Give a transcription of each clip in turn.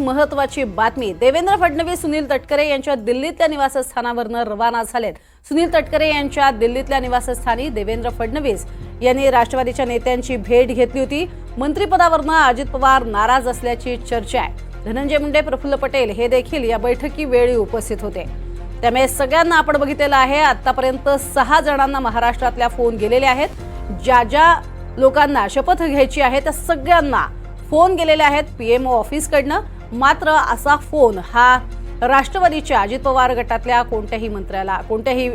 महत्वाची बातमी. देवेंद्र फडणवीस सुनील तटकरे यांच्या दिल्लीतल्या निवासस्थानावरनं रवाना झालेत. सुनील तटकरे यांच्या दिल्लीतल्या निवासस्थानी देवेंद्र फडणवीस यांनी राष्ट्रवादीच्या नेत्यांची भेट घेतली होती. मंत्रिपदावरनं अजित पवार नाराज असल्याची चर्चा आहे. धनंजय मुंडे प्रफुल्ल पटेल हे देखील या बैठकीवेळी उपस्थित होते. त्यामुळे सगळ्यांना आपण बघितलेलं आहे आतापर्यंत सहा जणांना महाराष्ट्रातल्या फोन गेलेले आहेत. ज्या ज्या लोकांना शपथ घ्यायची आहे त्या सगळ्यांना फोन गेलेले आहेत पीएमओ ऑफिसकडनं. मात्र असा फोन हा राष्ट्रवादीच्या अजित पवार गटातल्या कोणत्याही मंत्र्याला कोणत्याही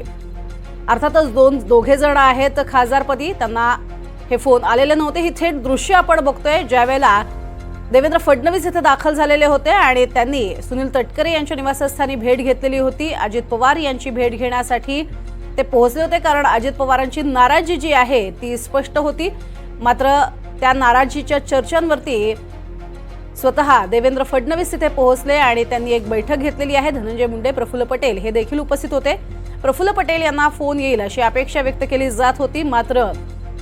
अर्थातच दोन दोघे जण आहेत खासदारपदी. त्यांना हे फोन आलेले नव्हते. ही थेट दृश्य आपण बघतोय. ज्यावेळेला देवेंद्र फडणवीस इथे दाखल झालेले होते आणि त्यांनी सुनील तटकरे यांच्या निवासस्थानी भेट घेतलेली होती. अजित पवार यांची भेट घेण्यासाठी ते पोहोचले होते कारण अजित पवारांची नाराजी जी आहे ती स्पष्ट होती. मात्र त्या नाराजीच्या चर्चांवरती स्वतः देवेंद्र फडणवीस तिथे पोहोचले आणि त्यांनी एक बैठक घेतलेली आहे. धनंजय मुंडे प्रफुल्ल पटेल हे देखील उपस्थित होते. प्रफुल्ल पटेल यांना फोन येईल अशी अपेक्षा व्यक्त केली जात होती. मात्र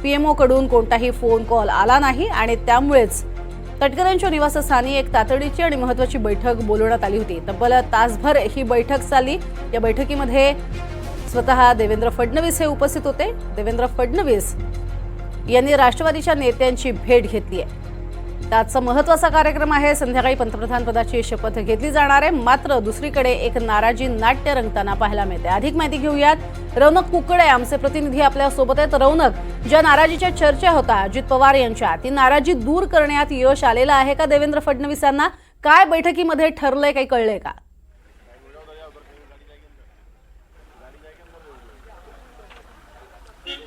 पीएमओ कडून कोणताही फोन कॉल आला नाही आणि त्यामुळेच तटकरेंच्या निवासस्थानी एक तातडीची आणि महत्वाची बैठक बोलवण्यात आली होती. तब्बल तासभर ही बैठक चालली. या बैठकीमध्ये स्वतः देवेंद्र फडणवीस हे उपस्थित होते. देवेंद्र फडणवीस यांनी राष्ट्रवादीच्या नेत्यांची भेट घेतली आहे. आजचा महत्त्वाचा कार्यक्रम आहे. संध्याकाळी पंतप्रधानपदाची शपथ घेतली जाणार आहे. मात्र दुसरीकडे एक नाराजी नाट्य रंगताना पाहायला मिळते. अधिक माहिती घेऊयात. रौनक कुकडे आमचे प्रतिनिधी आपल्यासोबत आहेत. रौनक ज्या नाराजीच्या चर्चा होता अजित पवार यांच्या ती नाराजी दूर करण्यात यश आलेलं आहे का? देवेंद्र फडणवीसांना काय बैठकीमध्ये ठरलंय काही कळलंय का?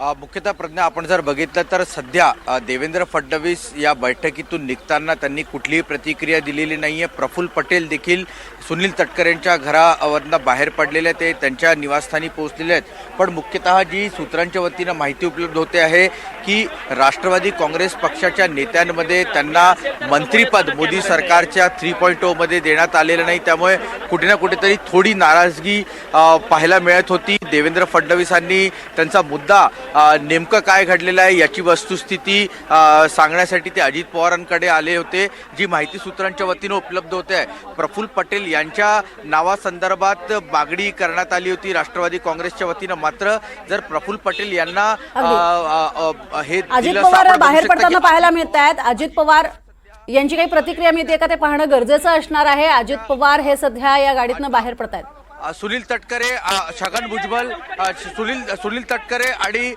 मुख्यतः प्रज्ञा आपण जर बघितलं तर सध्या देवेंद्र फडणवीस या बैठकीतून निघताना त्यांनी कुठलीही प्रतिक्रिया दिलेली नाही आहे प्रफुल्ल पटेल देखील सुनील तटकरेंच्या घरावरनं बाहेर पडलेले ते त्यांच्या निवासस्थानी पोहोचलेले आहेत. पण मुख्यतः जी सूत्रांच्या वतीनं माहिती उपलब्ध होते आहे की राष्ट्रवादी काँग्रेस पक्षाच्या नेत्यांमध्ये त्यांना मंत्रीपद मोदी सरकारच्या थ्री पॉईंट ओमध्ये देण्यात आलेलं नाही. त्यामुळे कुठे ना कुठेतरी थोडी नाराजगी पाहायला मिळत होती. देवेंद्र फडणवीसांनी त्यांचा मुद्दा नेमकं काय घडलेलं आहे याची वस्तुस्थिती सांगण्यासाठी ते अजित पवारांकडे आले होते जी माहिती सूत्रांच्या वतीनं उपलब्ध होते. आहे प्रफुल्ल पटेल यांच्या नावासंदर्भात मागणी करण्यात आली होती राष्ट्रवादी काँग्रेसच्या वतीनं. मात्र जर प्रफुल्ल पटेल यांना हे अजित पवार बाहेर पडताना पाहायला मिळत आहेत अजित पवार यांची काही प्रतिक्रिया मिळते का ते पाहणं गरजेचं असणार आहे. अजित पवार हे सध्या या गाडीतनं बाहेर पडतायत. अ, सुनील तटकरे छगन भुजबल सुनील सुनील तटकरे आणि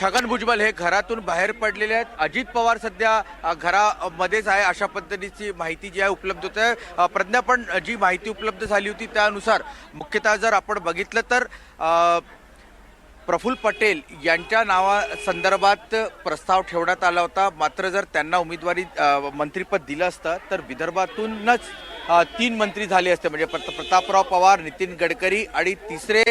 छगन भुजबल हे घरातून बाहेर पडलेले आहेत. अजित पवार सध्या घरामध्येच आहे अशा पद्धतीची माहिती जी आहे उपलब्ध होत. आहे प्रज्ञा पण जी माहिती उपलब्ध झाली होती त्यानुसार मुख्यतः जर आपण बघितलं तर प्रफुल्ल पटेल यांच्या नावा संदर्भात प्रस्ताव ठेवण्यात आला होता. मात्र जर त्यांना उमेदवारी मंत्रीपद मंत्रिपद दिलं असतं तर विदर्भातूनच तीन मंत्री झाले असते. म्हणजे प्रत- प्रतापराव पवार नितीन गडकरी आणि तिसरे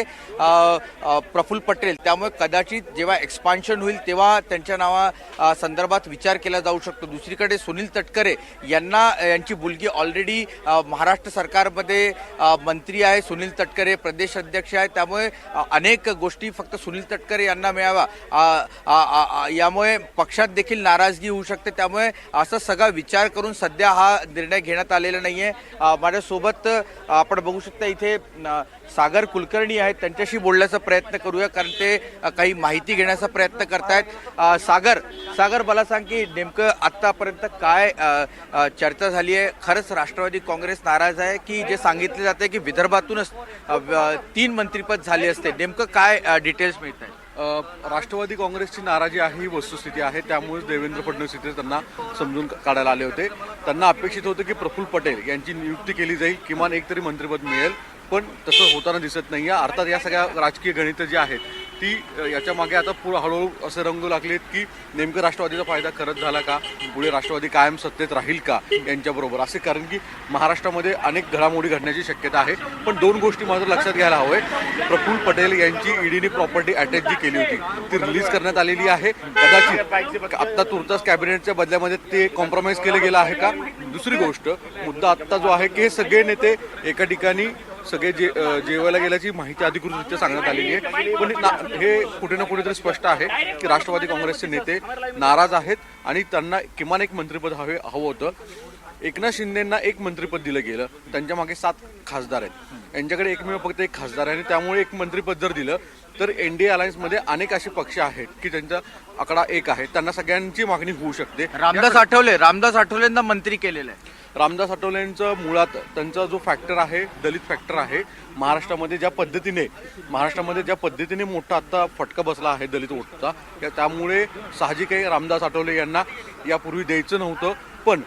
प्रफुल्ल पटेल. त्यामुळे कदाचित जेव्हा एक्सपान्शन होईल तेव्हा त्यांच्या नावा संदर्भात विचार केला जाऊ शकतो. दुसरीकडे सुनील तटकरे यांना यांची मुलगी ऑलरेडी महाराष्ट्र सरकारमध्ये मंत्री आहे सुनील तटकरे प्रदेश अध्यक्ष आहे. त्यामुळे अनेक गोष्टी फक्त सुनील तटकरे यांना मिळावा. यामुळे पक्षात देखील नाराजगी होऊ शकते. त्यामुळे असं सगळा विचार करून सध्या हा निर्णय घेण्यात आलेला नाही आहे माझ्यासोबत आपण बघू शकता इथे सागर कुलकर्णी आहेत. त्यांच्याशी बोलण्याचा प्रयत्न करूया कारण ते काही माहिती घेण्याचा प्रयत्न करतायत. सागर सागर मला सांग की नेमकं आत्तापर्यंत काय चर्चा झाली आहे? खरंच राष्ट्रवादी काँग्रेस नाराज आहे की जे सांगितले जाते की विदर्भातूनच व- तीन मंत्रीपद झाले असते? नेमकं काय डिटेल्स मिळत आहे राष्ट्रवादी काँग्रेसची नाराजी आहे ही वस्तुस्थिती आहे. त्यामुळेच देवेंद्र फडणवीस इथे त्यांना समजून काढायला आले होते. त्यांना अपेक्षित होतं की प्रफुल्ल पटेल यांची नियुक्ती केली जाईल किमान एक तरी मंत्रिपद मिळेल. पण तसं होताना दिसत नाही आहे अर्थात या सगळ्या राजकीय गणितं जी आहेत ती याच्या मागे आता पुढे हळूहळू असे रंगू लागलेत की नेमकं राष्ट्रवादीचा फायदा खरंच झाला का? पुढे राष्ट्रवादी कायम सत्तेत राहील का यांच्याबरोबर? असे कारण की महाराष्ट्रामध्ये अनेक घडामोडी घडण्याची शक्यता आहे. पण दोन गोष्टी मात्र लक्षात घ्यायला हवंय. प्रफुल्ल पटेल यांची ईडीने प्रॉपर्टी अटॅच जी केली होती ती रिलीज करण्यात आलेली आहे. कदाचित आता तुर्तास कॅबिनेटच्या बदल्यामध्ये ते कॉम्प्रोमाइज केलं गेलं आहे का? दुसरी गोष्ट मुद्दा आत्ता जो आहे की हे सगळे नेते एका ठिकाणी सगळे जे जेवायला गेल्याची माहिती अधिकृतरित्या सांगण्यात आलेली आहे. पण हे कुठे ना कुठेतरी स्पष्ट आहे की राष्ट्रवादी काँग्रेसचे नेते नाराज आहेत आणि त्यांना किमान एक मंत्रिपद हवे हवं होतं. एकनाथ शिंदेना एक मंत्रिपद दिलं गेलं. त्यांच्या मागे सात खासदार आहेत. यांच्याकडे एकमेव फक्त एक खासदार आहे आणि त्यामुळे एक मंत्रिपद जर दिलं तर एन डी मध्ये अनेक असे पक्ष आहेत की त्यांचा आकडा एक आहे. त्यांना सगळ्यांची मागणी होऊ शकते. रामदास आठवले रामदास आठवलेंना मंत्री केलेलं आहे. रामदास आठवलेंचं मुळात त्यांचा जो फॅक्टर आहे दलित फॅक्टर आहे महाराष्ट्रामध्ये ज्या पद्धतीने महाराष्ट्रामध्ये ज्या पद्धतीने मोठा आता फटका बसला आहे दलित वोटचा त्या- त्यामुळे साहजिक आहे रामदास आठवले यांना यापूर्वी द्यायचं नव्हतं. पण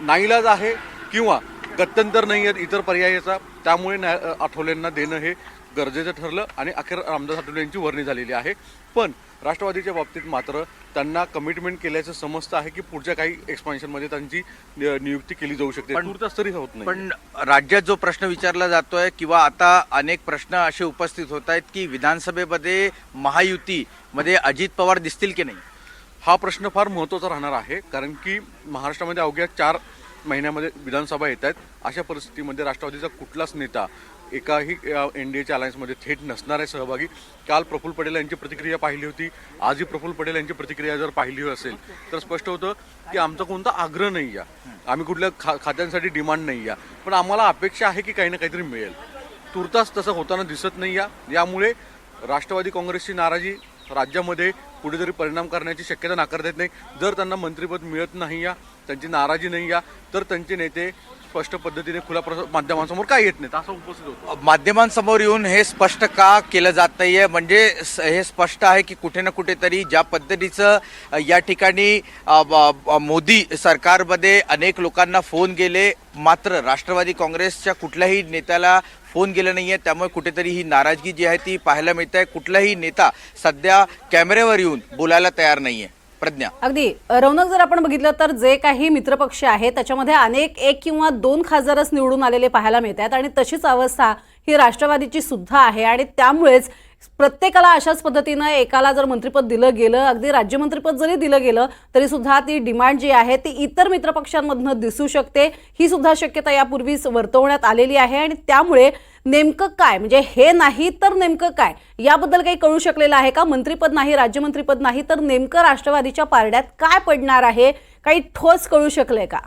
नाईलाज आहे किंवा गत्यंतर नाही आहेत इतर पर्यायाचा त्यामुळे न्या- आठवलेंना देणं हे गरजेचं ठरलं आणि अखेर रामदास आठवले यांची वर्णी झालेली आहे. पण राष्ट्रवादीच्या बाबतीत मात्र त्यांना कमिटमेंट केल्याचं समजतं आहे की पुढच्या काही एक्सपान्शनमध्ये त्यांची नियुक्ती केली जाऊ शकते. पण- तूर्तास तरी होत नाही. पण राज्यात जो प्रश्न विचारला जातोय किंवा आता अनेक प्रश्न असे उपस्थित होत आहेत की विधानसभेमध्ये महायुतीमध्ये अजित पवार दिसतील की नाही? हा प्रश्न फार महत्त्वाचा राहणार आहे कारण की महाराष्ट्रामध्ये अवघ्या चार महिन्यामध्ये विधानसभा येत आहेत. अशा परिस्थितीमध्ये राष्ट्रवादीचा कुठलाच नेता एकाही एन डी एच्या अलायन्समध्ये थेट नसणार आहे सहभागी काल प्रफुल्ल पटेल यांची प्रतिक्रिया पाहिली होती. आजही प्रफुल्ल पटेल यांची प्रतिक्रिया जर पाहिली असेल तर स्पष्ट होतं की आमचा कोणता आग्रह नाही आहे. आम्ही कुठल्या खा खात्यांसाठी डिमांड नाही आहे. पण आम्हाला अपेक्षा आहे की काही ना काहीतरी मिळेल. तुर्तास तसं होताना दिसत नाही या यामुळे राष्ट्रवादी काँग्रेसची नाराजी राज्यामध्ये कुठेतरी परिणाम करण्याची शक्यता नाकारता येत नाही. जर त्यांना मंत्रिपद मिळत नाही या त्यांची नाराजी नाही या तर त्यांचे नेते स्पष्ट पद्धतीने खुल्या प्रस- माध्यमांसमोर काय येत नाहीत असं उपस्थित होतं. माध्यमांसमोर येऊन हे स्पष्ट का केलं जात नाहीये? म्हणजे स- हे स्पष्ट आहे की कुठे ना कुठेतरी ज्या पद्धतीचं अ, या ठिकाणी अ, ब- ब- मोदी सरकारमध्ये अनेक लोकांना फोन गेले मात्र राष्ट्रवादी काँग्रेसच्या कुठल्याही नेत्याला फोन गेला नाही आहे त्यामुळे कुठेतरी ही नाराजगी जी आहे ती पाहायला मिळत. आहे कुठलाही नेता सध्या कॅमेऱ्यावर येऊन बोलायला तयार नाही आहे प्रज्ञा. अगदी. रौनक जर आपण बघितलं तर जे काही मित्रपक्ष आहेत त्याच्यामध्ये अनेक एक किंवा दोन खासदारच निवडून आलेले पाहायला मिळत आहेत आणि तशीच अवस्था ही राष्ट्रवादीची सुद्धा आहे आणि त्यामुळेच प्रत्येकाला अशाच पद्धतीनं एकाला जर मंत्रिपद दिलं गेलं अगदी राज्यमंत्रीपद जरी दिलं गेलं तरी सुद्धा ती डिमांड जी आहे ती इतर मित्रपक्षांमधनं दिसू शकते. ही सुद्धा शक्यता यापूर्वीच वर्तवण्यात आलेली आहे आणि त्यामुळे नेमकं काय म्हणजे हे नाही तर नेमकं काय याबद्दल काही कळू शकलेलं आहे का? मंत्रिपद नाही राज्यमंत्रीपद नाही तर नेमकं राष्ट्रवादीच्या पारड्यात काय पडणार आहे? काही ठोस कळू शकलंय का?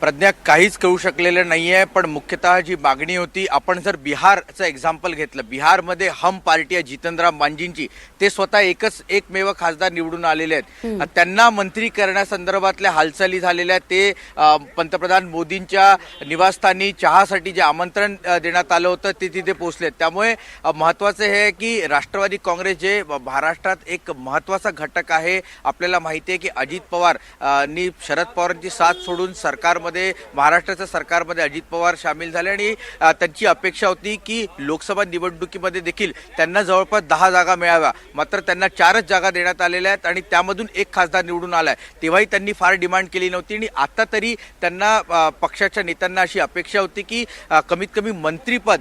प्रज्ञा काहीच कळू शकलेलं नाहीये पण मुख्यतः जी मागणी होती आपण जर बिहारचं एक्झाम्पल घेतलं बिहारमध्ये हम पार्टी आहे जितेंद्र मांझींची ते स्वतः एकच एकमेव खासदार निवडून आलेले आहेत. त्यांना मंत्री करण्यासंदर्भातल्या हालचाली झालेल्या आहेत. ते पंतप्रधान मोदींच्या निवासस्थानी चहासाठी जे आमंत्रण देण्यात आलं होतं ते तिथे पोहोचले त्यामुळे अ, महत्वाचं हे आहे की राष्ट्रवादी काँग्रेस जे महाराष्ट्रात एक महत्त्वाचा घटक आहे आपल्याला माहिती आहे की अजित पवार नी शरद पवारांची साथ सोडून सरकारमध्ये महाराष्ट्राच्या सरकारमध्ये अजित पवार सामील झाले आणि त्यांची अपेक्षा होती की लोकसभा निवडणुकीमध्ये देखील त्यांना जवळपास दहा जागा मिळाव्या. मात्र त्यांना चारच जागा देण्यात आलेल्या आहेत आणि त्यामधून एक खासदार निवडून आला आहे तेव्हाही त्यांनी फार डिमांड केली नव्हती आणि आता तरी त्यांना पक्षाच्या नेत्यांना अशी अपेक्षा होती की कमीत कमी मंत्रीपद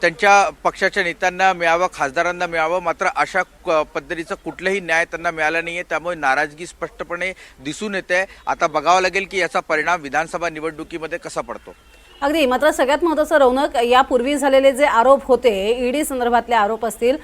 त्यांच्या पक्षाच्या नेत्यांना मिळावं खासदारांना मिळावं. मात्र अशा पद्धतीचं पद्धतीचा कुठलाही न्याय त्यांना मिळाला आहे त्यामुळे नाराजगी स्पष्टपणे दिसून येते. आता बघावं लागेल की याचा परिणाम विधानसभा निवडणुकीमध्ये कसा पडतो? अगदी. मात्र सगळ्यात महत्त्वाचं रौनक यापूर्वी झालेले जे आरोप होते ईडी संदर्भातले आरोप असतील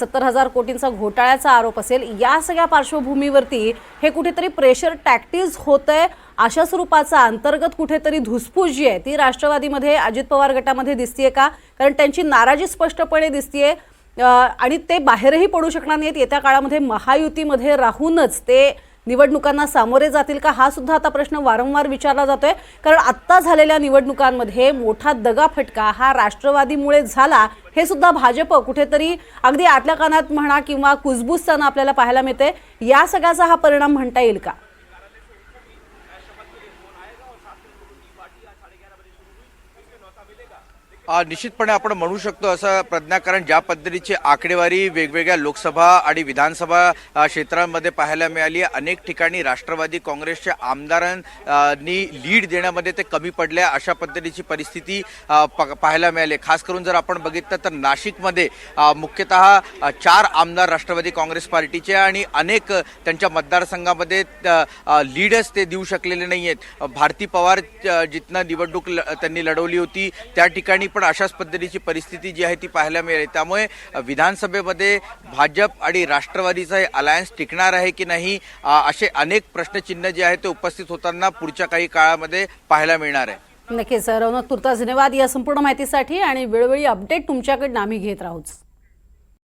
सत्तर हजार कोटींचा घोटाळ्याचा आरोप असेल या सगळ्या पार्श्वभूमीवरती हे कुठेतरी प्रेशर टॅक्टिस होत आहे अशा स्वरूपाचा अंतर्गत कुठेतरी धुसफूस जी आहे ती राष्ट्रवादीमध्ये अजित पवार गटामध्ये दिसतीये का? कारण त्यांची नाराजी स्पष्टपणे दिसतीये. आणि ते बाहेरही पडू शकणार नाहीत. येत्या काळामध्ये महायुतीमध्ये राहूनच ते निवडणुकांना सामोरे जातील का? हा सुद्धा आता प्रश्न वारंवार विचारला जातोय. कारण आत्ता झालेल्या निवडणुकांमध्ये मोठा दगाफटका हा राष्ट्रवादीमुळे झाला. हे सुद्धा भाजप कुठेतरी अगदी आतल्या कानात म्हणा किंवा कुजबुजताना आपल्याला पाहायला मिळते या सगळ्याचा हा परिणाम म्हणता येईल का? निश्चितपणे आपण म्हणू शकतो असं प्रज्ञा कारण ज्या पद्धतीची आकडेवारी वेगवेगळ्या लोकसभा आणि विधानसभा क्षेत्रांमध्ये पाहायला मिळाली आहे. अनेक ठिकाणी राष्ट्रवादी काँग्रेसच्या आमदारांनी लीड देण्यामध्ये ते कमी पडल्या अशा पद्धतीची परिस्थिती प- पाहायला मिळाली आहे. खास करून जर आपण बघितलं तर नाशिकमध्ये मुख्यतः चार आमदार राष्ट्रवादी काँग्रेस पार्टीचे आणि अनेक त्यांच्या मतदारसंघामध्ये लीडच ते देऊ शकलेले नाही आहेत भारती पवार जिथनं निवडणूक ल- त्यांनी लढवली होती त्या ठिकाणी पण अशाच पद्धतीची परिस्थिती जी आहे ती पाहायला मिळेल. त्यामुळे विधानसभेमध्ये भाजप आणि राष्ट्रवादीचा हे अलायन्स टिकणार आहे की नाही असे अनेक प्रश्नचिन्ह जे आहे ते उपस्थित होताना पुढच्या काही काळामध्ये पाहायला मिळणार आहे. नक्कीच रौनक तुर्तास धन्यवाद या संपूर्ण माहितीसाठी आणि वेळोवेळी अपडेट तुमच्याकडनं आम्ही घेत राहूच.